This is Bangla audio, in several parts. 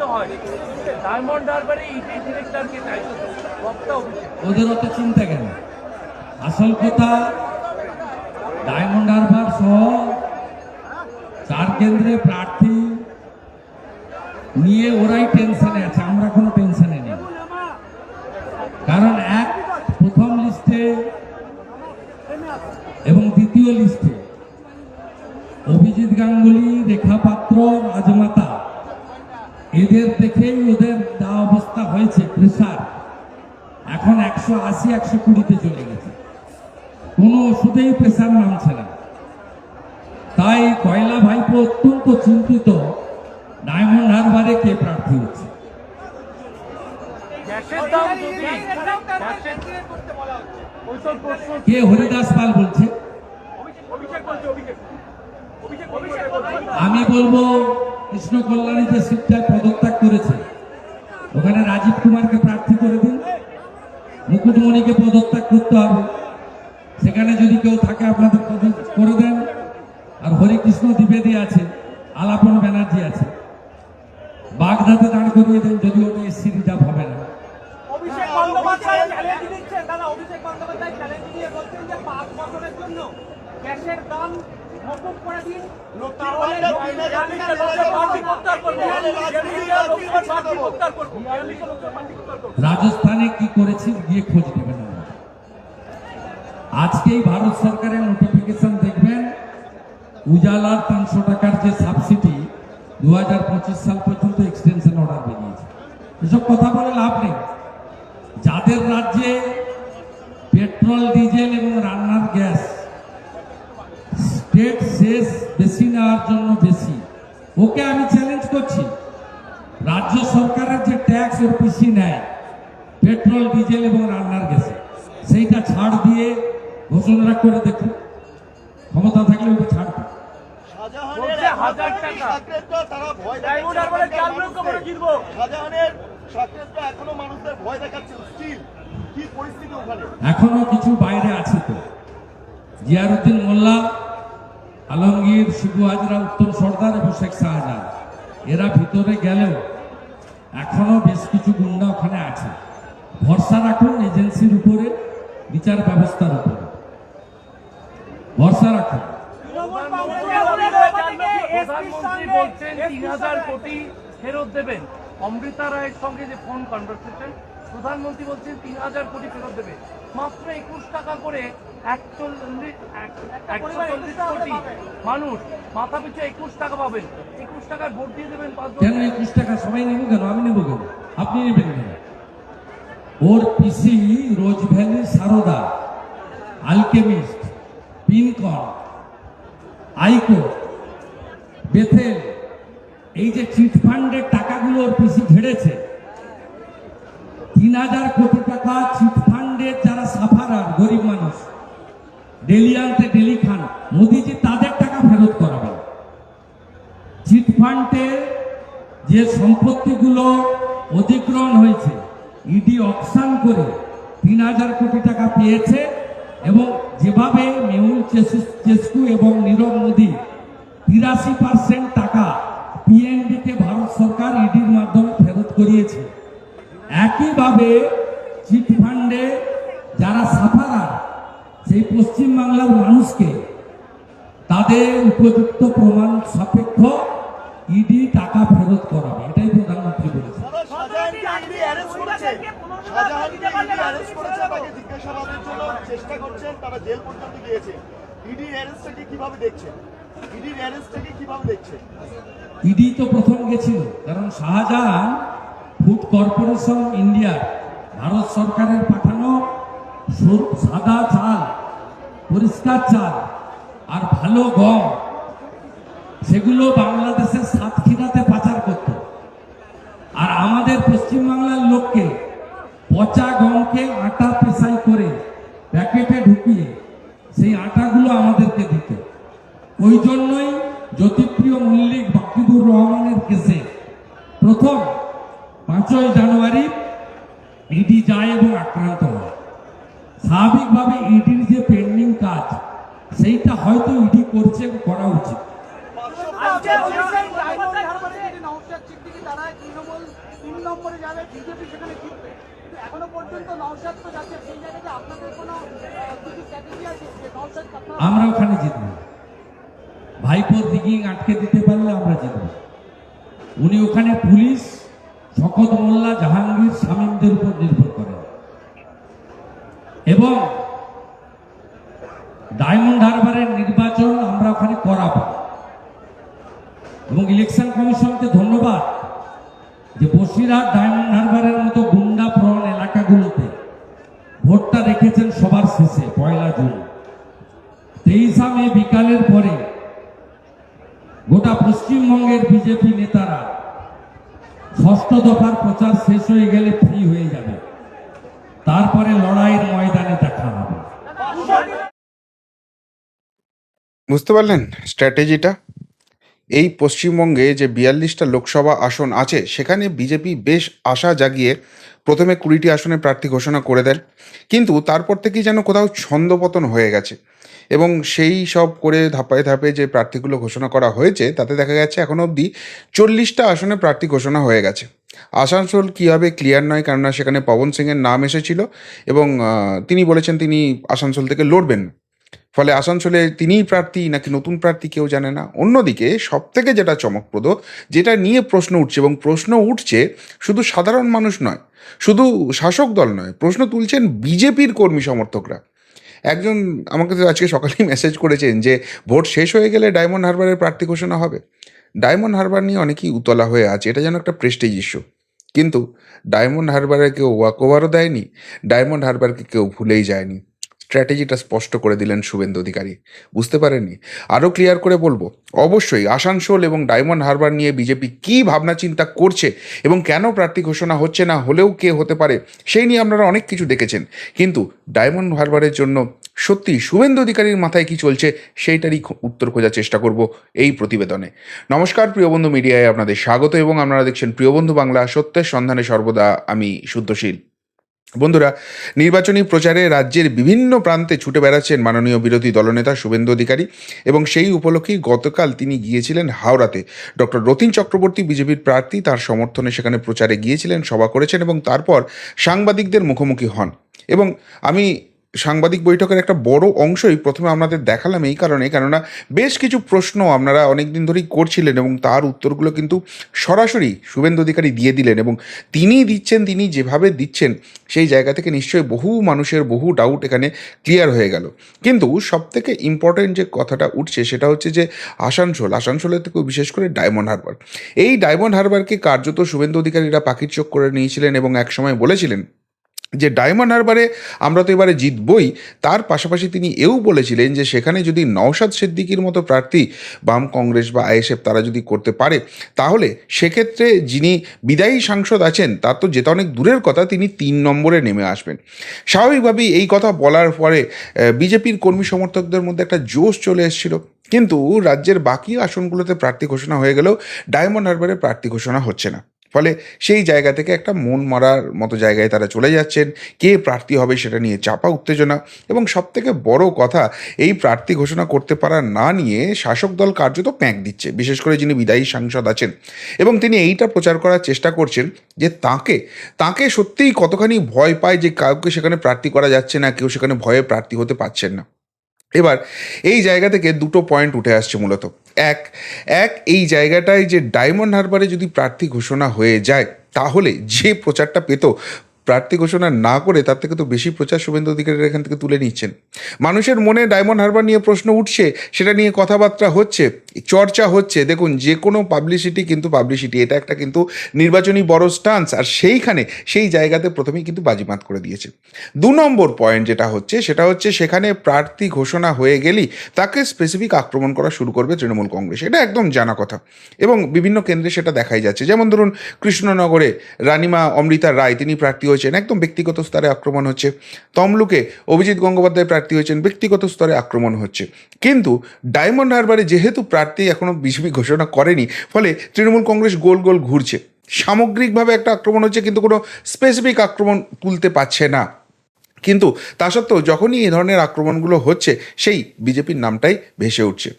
তো হয় ডায়মন্ড হারবারে ইডি ডিরেক্টরকে অভিষেক। ওদের অত চিন্তা কেন? আসল কথা, ডায়মন্ড হারবার সহ চার কেন্দ্রে প্রার্থী নিয়ে ওরাই টেনশনে আছে, আমরা কোনো টেনশনে নেই। কারণ এক, প্রথম লিস্টে এবং দ্বিতীয় লিস্টে অভিজিৎ গাঙ্গুলি রেখা পাত্র রাজমাতা এদের দেখেই ওদের যা অবস্থা হয়েছে প্রেশার এখন একশো আশি একশো কুড়িতে চলে গেছে। কোনো ওষুধেই প্রেশার নামছে না। তাই কয়লা ভাইপো অত্যন্ত চিন্তিত। ডায়মন্ড হারবারে কে প্রার্থী হচ্ছে? কে হরিদাস পাল বলছে? অভিষেক বলছে অভিষেক অভিষেক। অভিষেক বলছে। আমি বলব কৃষ্ণ কল্যাণী যে সিটটায় পদত্যাগ করেছে, ওখানে রাজীব কুমারকে প্রার্থী করে দিন। মুকুটমণিকে পদত্যাগ করতে হবে। সেখানে যদি কেউ থাকে, আপনাদের করে দেন। আর হরিকৃষ্ণ দ্বিবেদী আছে, আলাপন ব্যানার্জি আছে। বাগদাতে দাঁড় করিয়ে দেন যদি ওটা এসসি রিজার্ভ হবে না। অভিষেক বন্দ্যোপাধ্যায় চ্যালেঞ্জ দিয়ে বলছেন যে পাঁচ বছরের জন্য গ্যাসের দাম রাজস্থানে কি করেছি গিয়ে খোঁজ নেবেন। আজকেই ভারত সরকারের নোটিফিকেশন দেখবেন, উজালার তিনশো টাকার যে সাবসিডি দু হাজার পঁচিশ সাল পর্যন্ত এক্সটেনশন অর্ডার বেরিয়েছে। এসব কথা বলে লাভ নেই। যাদের রাজ্যে পেট্রোল ডিজেল এবং স্টেট শেষ বেশি নেওয়ার জন্য বেশি। ওকে আমি চ্যালেঞ্জ করছি। রাজ্য সরকারের যে ট্যাক্স ওর পিসি নেয় পেট্রোল ডিজেল এবং রান্নার গ্যাসে সেইটা ছাড় দিয়ে ঘোষণা করে দেখুন ক্ষমতা থাকলে ওকে ছাড় ওখানে? এখনও কিছু বাইরে আছে তো। জিয়ারুদ্দিন মোল্লা আলমগীর, শিবু হাজরা, উত্তম সর্দার এবং শেখ শাহজাহান। এরা ভিতরে গেলেও এখনও বেশ কিছু গুন্ডা ওখানে আছে। ভরসা রাখুন এজেন্সির উপরে, বিচার ব্যবস্থার উপরে। ভরসা রাখুন। কোটি ফেরত দেবেন। অমৃতা রায়ের সঙ্গে যে ফোন কনভারসেশন প্রধানমন্ত্রী বলছেন তিন হাজার কোটি ফেরত দেবে। মাত্র একুশ টাকা করে একচল্লিশ একশো চল্লিশ কোটি মানুষ মাথা পিছু একুশ টাকা পাবেন। একুশ টাকায় ভোট দিয়ে দেবেন কেন একুশ টাকা সবাই নেব কেন? আমি নেব কেন? আপনি নেবেন কেন? ওর পিসি Rose Valley Saradha Alchemist Pincon iCore Bethel এই যে চিট ফান্ডের টাকাগুলো ওর পিসি ঝেড়েছে তিন হাজার কোটি টাকা চিট ফান্ডের যারা সাফারার, গরিব মানুষ। ডেলি আনতে ডেলি খান। মোদিজি তাদের টাকা ফেরত করাবেন। চিটফান্ডে যে সম্পত্তিগুলো অধিগ্রহণ হয়েছে, ইডি অকশন করে তিন হাজার কোটি টাকা পেয়েছে এবং যেভাবে মেহুল চেসু- চেস্কু এবং নীরব মোদী তিরাশি পার্সেন্ট টাকা পিএনবিকে একইভাবে চিটফান্ডে যারা সাফারার সেই পশ্চিমবাংলার মানুষকে তাদের উপযুক্ত প্রমাণ সাপেক্ষ ইডি টাকা ফেরত করাবে। এটাই প্রধানমন্ত্রী দেখছেন ইডি তো প্রথম গেছিল কারণ শাহজাহান ফুড কর্পোরেশন ইন্ডিয়ার ভারত সরকারের পাঠানো সাদা চাল, পরিষ্কার চাল আর ভালো গম, সেগুলো বাংলাদেশের সাতক্ষীরাতে পাচার করত। আর আমাদের পশ্চিমবাংলার লোককে পচা গমকে আটা পেশাই করে প্যাকেটে ঢুকিয়ে সেই আটাগুলো আমাদেরকে দিত। ওই জন্যই জ্যোতিপ্রিয় মল্লিক বাকিবুর রহমানের কেসে প্রথম পাঁচই জানুয়ারি ইডি যায় এবং আক্রান্ত হয়। স্বাভাবিকভাবে ইডির যে পেন্ডিং কাজ, সেইটা হয়তো ইডি করছে করা উচিত। আমরা ওখানে জিতব। ভাইপোর দিকে আটকে দিতে পারলে আমরা জিতব। উনি ওখানে পুলিশ শকত মোল্লা জাহাঙ্গীর শামীমদের উপর নির্ভর করে। এবং ডায়মন্ড হারবারের নির্বাচন আমরা ওখানে করাবো। এবং ইলেকশন কমিশনকে ধন্যবাদ যে বসিরহাট ডায়মন্ড হারবারের মতো গুন্ডা প্রবণ এলাকাগুলোতে ভোটটা রেখেছেন সবার শেষে, পয়লা জুন। তেইশা মে বিকালের পরে গোটা পশ্চিমবঙ্গের বিজেপি নেতারা ষষ্ঠ দফার প্রচার শেষ হয়ে গেলে ফ্রি হয়ে যাবে। তারপরে লড়াইয়ের ময়দানে দেখা হবে। বুঝতে পারলেন? স্ট্র্যাটেজিটা? এই পশ্চিমবঙ্গে যে বিয়াল্লিশটা লোকসভা আসন আছে, সেখানে বিজেপি বেশ আশা জাগিয়ে প্রথমে কুড়িটি আসনে প্রার্থী ঘোষণা করে দেন কিন্তু তারপর থেকেই যেন কোথাও ছন্দপতন হয়ে গেছে এবং সেই সব করে ধাপায় ধাপে যে প্রার্থীগুলো ঘোষণা করা হয়েছে, তাতে দেখা গেছে এখনও অবধি চল্লিশটা আসনে প্রার্থী ঘোষণা হয়ে গেছে আসানসোল কীভাবে ক্লিয়ার নয়, কেননা সেখানে পবন সিংয়ের নাম এসেছিল এবং তিনি বলেছেন তিনি আসানসোল থেকে লড়বেন। ফলে আসানসোলে তিনিই প্রার্থী, নাকি নতুন প্রার্থী কেউ জানে না। অন্যদিকে সব থেকে যেটা চমকপ্রদ, যেটা নিয়ে প্রশ্ন উঠছে এবং প্রশ্ন উঠছে শুধু সাধারণ মানুষ নয়, শুধু শাসক দল নয়, প্রশ্ন তুলছেন বিজেপির কর্মী সমর্থকরা। একজন আমাকে তো আজকে সকালেই মেসেজ করেছেন যে, ভোট শেষ হয়ে গেলে ডায়মন্ড হারবারের প্রার্থী ঘোষণা হবে। ডায়মন্ড হারবার নিয়ে অনেকেই উতলা হয়ে আছে, এটা যেন একটা প্রেস্টেজ ইস্যু কিন্তু ডায়মন্ড হারবারে কেউ ওয়াক ওভারও দেয়নি, ডায়মন্ড হারবারকে কেউ ভুলেই যায়নি। স্ট্র্যাটেজিটা স্পষ্ট করে দিলেন শুভেন্দু অধিকারী। বুঝতে পারেননি? আরও ক্লিয়ার করে বলব, অবশ্যই আসানসোল এবং ডায়মন্ড হারবার নিয়ে বিজেপি কী ভাবনা চিন্তা করছে এবং কেন প্রার্থী ঘোষণা হচ্ছে না হলেও কে হতে পারে, সেই নিয়ে আপনারা অনেক কিছু দেখেছেন। কিন্তু ডায়মন্ড হারবারের জন্য সত্যি শুভেন্দু অধিকারীর মাথায় কি চলছে সেইটারই উত্তর খোঁজার চেষ্টা করব এই প্রতিবেদনে। নমস্কার, প্রিয়বন্ধু মিডিয়ায় আপনাদের স্বাগত এবং আপনারা দেখছেন প্রিয়বন্ধু বাংলা সত্যের সন্ধানে সর্বদা, আমি শুদ্ধশীল। বন্ধুরা, নির্বাচনী প্রচারে রাজ্যের বিভিন্ন প্রান্তে ছুটে বেড়াচ্ছেন মাননীয় বিরোধী দলনেতা শুভেন্দু অধিকারী এবং সেই উপলক্ষেই গতকাল তিনি গিয়েছিলেন হাওড়াতে। ডক্টর রতিন চক্রবর্তী, বিজেপির প্রার্থী, তার সমর্থনে সেখানে প্রচারে গিয়েছিলেন, সভা করেছেন এবং তারপর সাংবাদিকদের মুখোমুখি হন। এবং আমি সাংবাদিক বৈঠকের একটা বড় অংশই প্রথমে আপনাদের দেখালাম এই কারণে কেননা বেশ কিছু প্রশ্ন আপনারা অনেক দিন ধরেই করছিলেন এবং তার উত্তরগুলো কিন্তু সরাসরি শুভেন্দু অধিকারী দিয়ে দিলেন এবং তিনি দিচ্ছেন তিনি যেভাবে দিচ্ছেন, সেই জায়গা থেকে নিশ্চয়ই বহু মানুষের বহু ডাউট এখানে ক্লিয়ার হয়ে গেল। কিন্তু সবথেকে ইম্পর্টেন্ট যে কথাটা উঠছে সেটা হচ্ছে যে আসানসোল আসানসোলের থেকেও বিশেষ করে ডায়মন্ড হারবার এই ডায়মন্ড হারবারকে কার্যত শুভেন্দু অধিকারীরা পাখির চোখ করে নিয়েছিলেন এবং একসময় বলেছিলেন যে ডায়মন্ড হারবারে আমরা তো এবারে জিতবই, তার পাশাপাশি তিনি এও বলেছিলেন যে সেখানে যদি নওশাদ সিদ্দিকির মতো প্রার্থী বাম কংগ্রেস বা আইএসএফ তারা যদি করতে পারে, তাহলে সেক্ষেত্রে যিনি বিদায়ী সাংসদ আছেন, তার তো যেটা অনেক দূরের কথা, তিনি তিন নম্বরে নেমে আসবেন। স্বাভাবিকভাবেই এই কথা বলার পরে বিজেপির কর্মী সমর্থকদের মধ্যে একটা জোশ চলে এসেছিল। কিন্তু রাজ্যের বাকি আসনগুলোতে প্রার্থী ঘোষণা হয়ে গেলেও ডায়মন্ড হারবারে প্রার্থী ঘোষণা হচ্ছে না। ফলে সেই জায়গা থেকে একটা মন মারার মতো জায়গায় তারা চলে যাচ্ছেন। কে প্রার্থী হবে সেটা নিয়ে চাপা উত্তেজনা। এবং সবথেকে বড় কথা, এই প্রার্থী ঘোষণা করতে পারা না নিয়ে শাসক দল কার্যত প্যাঁক দিচ্ছে, বিশেষ করে যিনি বিদায়ী সাংসদ আছেন। এবং তিনি এইটা প্রচার করার চেষ্টা করছেন যে তাকে তাকে সত্যিই কতখানি ভয় পায় যে কাউকে সেখানে প্রার্থী করা যাচ্ছে না, কেউ সেখানে ভয়ে প্রার্থী হতে পারছেন না। এবার, এই জায়গা থেকে দুটো পয়েন্ট উঠে আসছে মূলত। এক এক, এই জায়গাটায় যে ডায়মন্ড হারবারে যদি প্রার্থী ঘোষণা হয়ে যায়, তাহলে যে প্রচারটা পেত, প্রার্থী ঘোষণা না করে তার থেকে তো বেশি প্রচার শুভেন্দু অধিকারীর এখান থেকে তুলে নিচ্ছেন। মানুষের মনে ডায়মন্ড হারবার নিয়ে প্রশ্ন উঠছে, সেটা নিয়ে কথাবার্তা হচ্ছে। চর্চা হচ্ছে, দেখুন, যে কোনো পাবলিসিটি কিন্তু পাবলিসিটি এটা একটা কিন্তু নির্বাচনী বড় স্টান্স আর সেইখানে, সেই জায়গাতে প্রথমেই কিন্তু বাজিমাত করে দিয়েছে। দু নম্বর পয়েন্ট যেটা হচ্ছে, সেটা হচ্ছে সেখানে প্রার্থী ঘোষণা হয়ে গেলেই তাকে স্পেসিফিক আক্রমণ করা শুরু করবে তৃণমূল কংগ্রেস, এটা একদম জানা কথা। এবং বিভিন্ন কেন্দ্রে সেটা দেখাই যাচ্ছে, যেমন ধরুন, কৃষ্ণনগরে রানিমা অমৃতা রায়, তিনি প্রার্থী হয়েছেন, একদম ব্যক্তিগত স্তরে আক্রমণ হচ্ছে। তমলুকে অভিজিৎ গঙ্গোপাধ্যায় প্রার্থী হয়েছেন, ব্যক্তিগত স্তরে আক্রমণ হচ্ছে। কিন্তু ডায়মন্ড হারবারে যেহেতু প্রার্থী এখনও বিজেপি ঘোষণা করেনি। ফলে তৃণমূল কংগ্রেস গোল গোল ঘুরছে। সামগ্রিকভাবে একটা আক্রমণ হচ্ছে, কিন্তু কোনো স্পেসিফিক আক্রমণ তুলতে পারছে না। কিন্তু তা সত্ত্বেও যখনই এই ধরনের আক্রমণগুলো হচ্ছে, সেই বিজেপির নামটাই ভেসে উঠছে।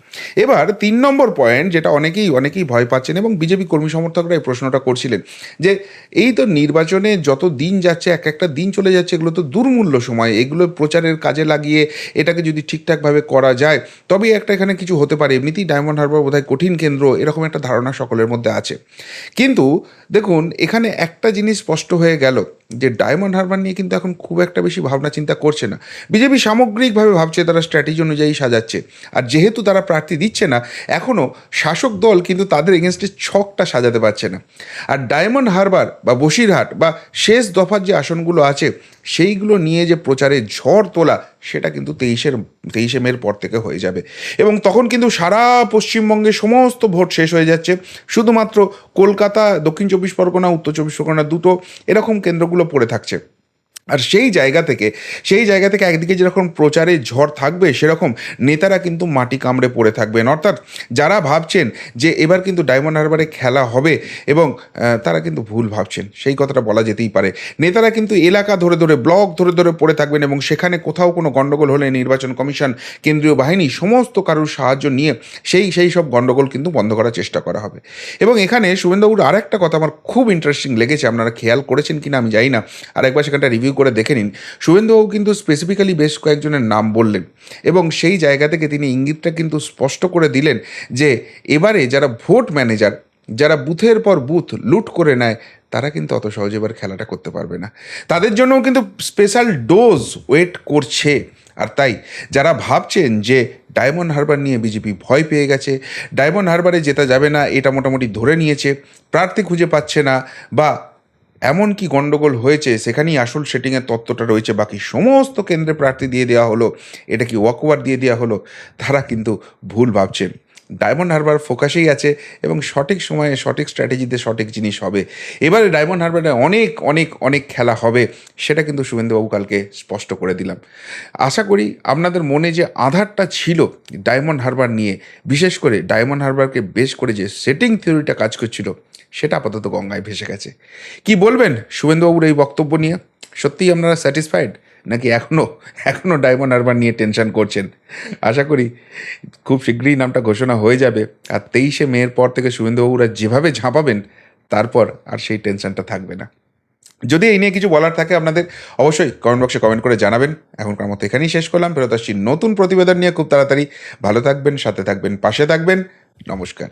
এবার তিন নম্বর পয়েন্ট যেটা অনেকেই অনেকেই ভয় পাচ্ছেন এবং বিজেপি কর্মী সমর্থকরা এই প্রশ্নটা করছিলেন যে, এই তো নির্বাচনে যত দিন যাচ্ছে, এক একটা দিন চলে যাচ্ছে, এগুলো তো দুর্মূল্য সময়, এগুলো প্রচারের কাজে লাগিয়ে এটাকে যদি ঠিকঠাকভাবে করা যায়, তবেই একটা এখানে কিছু হতে পারে। এমনিতেই ডায়মন্ড হারবার বোধহয় কঠিন কেন্দ্র, এরকম একটা ধারণা সকলের মধ্যে আছে। কিন্তু দেখুন, এখানে একটা জিনিস স্পষ্ট হয়ে গেল। যে ডায়মন্ড হারবার নিয়ে কিন্তু এখন খুব একটা বেশি ভাবনা চিন্তা করছে না। বিজেপি সামগ্রিকভাবে ভাবছে তারা স্ট্র্যাটেজি অনুযায়ী সাজাচ্ছে। আর যেহেতু তারা প্রার্থী দিচ্ছে না এখনও শাসক দল কিন্তু তাদের এগেনস্টে ছকটা সাজাতে পারছে না। আর ডায়মন্ড হারবার বা বসিরহাট বা শেষ দফার যে আসনগুলো আছে, সেইগুলো নিয়ে যে প্রচারে ঝড় তোলা সেটা কিন্তু তেইশের, তেইশে মের পর থেকে হয়ে যাবে। এবং তখন কিন্তু সারা পশ্চিমবঙ্গে সমস্ত ভোট শেষ হয়ে যাচ্ছে। শুধুমাত্র কলকাতা, দক্ষিণ চব্বিশ পরগনা, উত্তর চব্বিশ পরগনা দুটো এরকম কেন্দ্রগুলো পড়ে থাকছে। আর সেই জায়গা থেকে, সেই জায়গা থেকে একদিকে যেরকম প্রচারে ঝড় থাকবে, সেরকম নেতারা কিন্তু মাটি কামড়ে পড়ে থাকবেন। অর্থাৎ যারা ভাবছেন যে এবার কিন্তু ডায়মন্ড হারবারে খেলা হবে এবং তারা কিন্তু ভুল ভাবছেন। সেই কথাটা বলা যেতেই পারে। নেতারা কিন্তু এলাকা ধরে ধরে, ব্লক ধরে ধরে পড়ে থাকবেন এবং সেখানে কোথাও কোনো গণ্ডগোল হলে নির্বাচন কমিশন, কেন্দ্রীয় বাহিনী সমস্ত কারোর সাহায্য নিয়ে সেই সেই সব গণ্ডগোল কিন্তু বন্ধ করার চেষ্টা করা হবে। এবং এখানে শুভেন্দুবাবুর আরেকটা কথা আমার খুব ইন্টারেস্টিং লেগেছে, আপনারা খেয়াল করেছেন কিনা আমি জানি না। আরেকবার সেখানটা রিভিউ করে দেখে নিন। শুভেন্দুবাবু কিন্তু স্পেসিফিক্যালি বেশ কয়েকজনের নাম বললেন এবং সেই জায়গা থেকে তিনি ইঙ্গিতটা কিন্তু স্পষ্ট করে দিলেন যে এবারে যারা ভোট ম্যানেজার যারা বুথের পর বুথ লুট করে নেয়, তারা কিন্তু অত সহজে এবার খেলাটা করতে পারবে না। তাদের জন্যও কিন্তু স্পেশাল ডোজ ওয়েট করছে। আর তাই যারা ভাবছেন যে ডায়মন্ড হারবার নিয়ে বিজেপি ভয় পেয়ে গেছে ডায়মন্ড হারবারে জেতা যাবে না, এটা মোটামুটি ধরে নিয়েছে, প্রার্থী খুঁজে পাচ্ছে না বা এমন কি গণ্ডগোল হয়েছে? সেখানেই আসল সেটিংয়ের তত্ত্বটা রয়েছে। বাকি সমস্ত কেন্দ্রে প্রার্থী দিয়ে দেওয়া হলো, এটা কি ওয়াকওভার দিয়ে দেওয়া হলো, তারা কিন্তু ভুল ভাবছেন। ডায়মন্ড হারবার ফোকাসেই আছে এবং সঠিক সময়ে সঠিক স্ট্র্যাটেজিতে সঠিক জিনিস হবে। এবারে ডায়মন্ড হারবারে অনেক অনেক অনেক খেলা হবে, সেটা কিন্তু শুভেন্দুবাবু কালকে স্পষ্ট করে দিলাম। আশা করি আপনাদের মনে যে আধারটা ছিল ডায়মন্ড হারবার নিয়ে, বিশেষ করে ডায়মন্ড হারবারকে বেশ করে যে সেটিং থিওরিটা কাজ করছিল সেটা আপাতত গঙ্গায় ভেসে গেছে। কি বলবেন শুভেন্দুবাবুর এই বক্তব্য নিয়ে? সত্যিই আপনারা স্যাটিসফাইড নাকি এখনও এখনও ডায়মন্ড হারবার নিয়ে টেনশন করছেন? আশা করি খুব শীঘ্রই নামটা ঘোষণা হয়ে যাবে। আর তেইশে মেয়ের পর থেকে শুভেন্দুবাবুরা যেভাবে ঝাঁপাবেন, তারপর আর সেই টেনশনটা থাকবে না। যদি এই নিয়ে কিছু বলার থাকে আপনাদের, অবশ্যই কমেন্ট বক্সে কমেন্ট করে জানাবেন। এখনকার মতো এখানেই শেষ করলাম। ফেরত আসছি নতুন প্রতিবেদন নিয়ে। খুব তাড়াতাড়ি ভালো থাকবেন, সাথে থাকবেন, পাশে থাকবেন। নমস্কার।